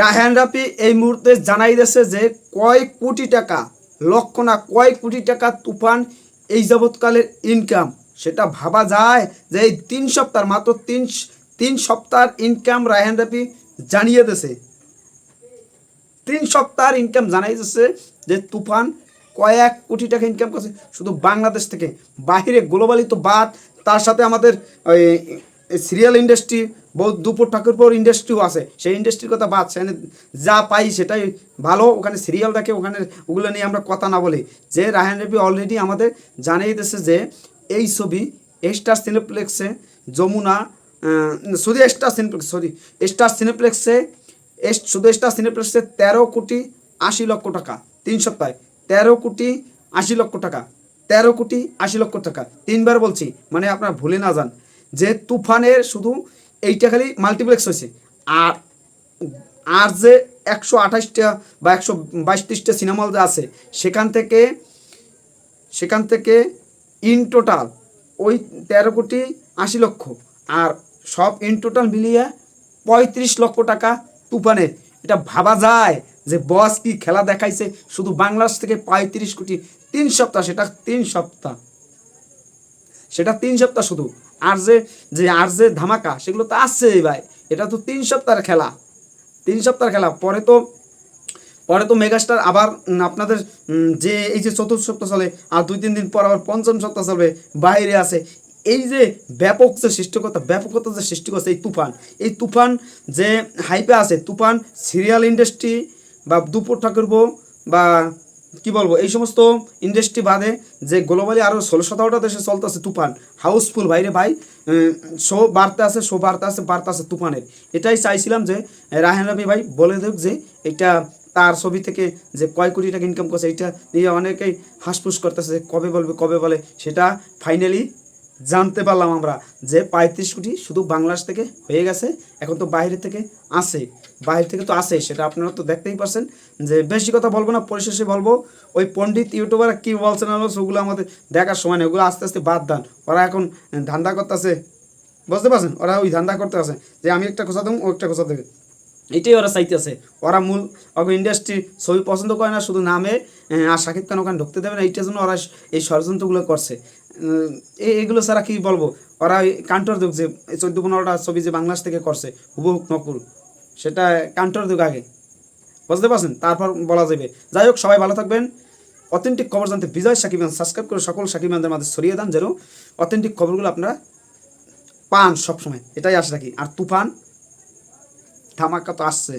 রাহান রাফি এই মুহূর্তে জানাই দিয়েছে যে কয় কোটি টাকা, লক্ষ না কয় কোটি টাকা তুফান এই যাবৎকালের ইনকাম সেটা ভাবা যায় যে এই তিন সপ্তাহ, মাত্র তিন তিন সপ্তাহের ইনকাম রায়হান রাফি জানিয়ে দিয়েছে। তিন সপ্তাহের ইনকাম জানাই যাচ্ছে যে তুফান কয়েক কোটি টাকা ইনকাম করছে। শুধু বাংলাদেশ থেকে, বাহিরে গ্লোবালি তো বাদ। তার সাথে আমাদের সিরিয়াল ইন্ডাস্ট্রি বহুত দুপুর ঠাকুরপুর ইন্ডাস্ট্রিও আছে। সেই ইন্ডাস্ট্রির কথা বাদ সেখানে যা পাই সেটাই ভালো, ওখানে সিরিয়াল দেখে ওখানে ওগুলো নিয়ে আমরা কথা না বলি। যে রায়হান রবি অলরেডি আমাদের জানিয়ে দিয়েছে যে, এই ছবি স্টার সিনেপ্লেক্সে যমুনা শুধু স্টার সিনেপ্লেক্স সরি স্টার সিনেপ্লেক্সে শুধু স্টার সিনেপ্লেক্সে তেরো কোটি আশি লক্ষ টাকা, তিন সপ্তাহে। তেরো কোটি আশি লক্ষ টাকা, তেরো কোটি আশি লক্ষ টাকা। তিনবার বলছি মানে আপনারা ভুলে না যান। যে তুফানের শুধু এইটা খালি মাল্টিপ্লেক্স হয়েছে। আর আর যে একশো আঠাশটা বা একশো বাইশ ত্রিশটা সিনেমা হল আছে, সেখান থেকে সেখান থেকে ইন টোটাল ওই তেরো কোটি আশি লক্ষ। আর সব ইন টোটাল মিলিয়ে পঁয়ত্রিশ লক্ষ টাকা তুফানের। এটা ভাবা যায় যে বস কি খেলা দেখাইছে? শুধু বাংলাদেশ থেকে পঁয়ত্রিশ কোটি তিন সপ্তাহ, সেটা তিন সপ্তাহ। সেটা তিন সপ্তাহ শুধু। আর যে যে, আর যে ধামাকা, সেগুলো তো আসছেই ভাই। এটা তো তিন সপ্তাহের খেলা। তিন সপ্তাহের খেলা। পরে তো পরে তো মেগাস্টার আবার আপনাদের যে, এই যে চতুর্থ সপ্তাহ চলে, আর দুই, তিন দিন পর আবার পঞ্চম সপ্তাহ চলবে, বাইরে আছে। এই যে ব্যাপক যে সৃষ্টিকতা ব্যাপকতা যে সৃষ্টি করছে এই তুফান। এই তুফান যে হাইপে আছে, তুফান সিরিয়াল ইন্ডাস্ট্রি বা দুপুর ঠাকুরবো বা কি বলব, এই সমস্ত ইন্ডাস্ট্রি বাদে যে গ্লোবালি আরও ষোলো সতেরোটা দেশে চলতেছে তুফান হাউসফুল ভাইরে ভাই শো বার্তা আছে শো বার্তা আছে বার্তা আছে তুফানের। এটাই চাইছিলাম যে রাহেন রবি ভাই বলে দেখ যে, এটা তার ছবি থেকে যে কয় কোটি টাকা ইনকাম করছে, এটা নিয়ে অনেকেই হাসফুস করতেছে কবে বলবে, কবে বলে, সেটা ফাইনালি জানতে পারলাম আমরা যে পঁয়ত্রিশ কোটি শুধু বাংলাদেশ থেকে হয়ে গেছে, এখন তো বাইরে থেকে আসে বাইরে থেকে তো আসে সেটা আপনারা তো দেখতেই পারছেন। যে বেশি কথা বলব না, পরিশেষে বলব, ওই পণ্ডিত ইউটিউবার কী বলছে না বলছে ওগুলো আমাদের দেখার সময় নেই, ওগুলো আস্তে আস্তে বাদ দান। ওরা এখন ধান্দা করতেছে, বুঝতে পারছেন? ওরা ওই ধান্দা করতে আছে যে আমি একটা খোঁচা দেবো, ও একটা খোঁচা দেবে। এটাই ওরা চাইতেছে। ওরা মূল ইন্ডাস্ট্রি ছবি পছন্দ করে না, শুধু নামে আর শাকিব খান ওখানে ঢুকতে দেবে না, এইটার জন্য ওরা এই ষড়যন্ত্রগুলো করছে। এগুলো ছাড়া কি বলব? ওরা কান্টর দুঃখ যে চোদ্দ পনেরোটা ছবি যে বাংলাদেশ থেকে করছে হুবহুব নকুল। সেটা কান্টর দুঃখ আগে। বুঝতে পারছেন? তারপর বলা যাবে। যাই হোক, সবাই ভালো থাকবেন। অথেন্টিক খবর জানতে বিজয় সাকিবান সাবস্ক্রাইব করে সকল সাকিবানদের মাঝে ছড়িয়ে দেন যেন অথেন্টিক খবরগুলো আপনারা পান সবসময়। এটাই আশা রাখি। আর তুফান ধামাকা তো আসছে।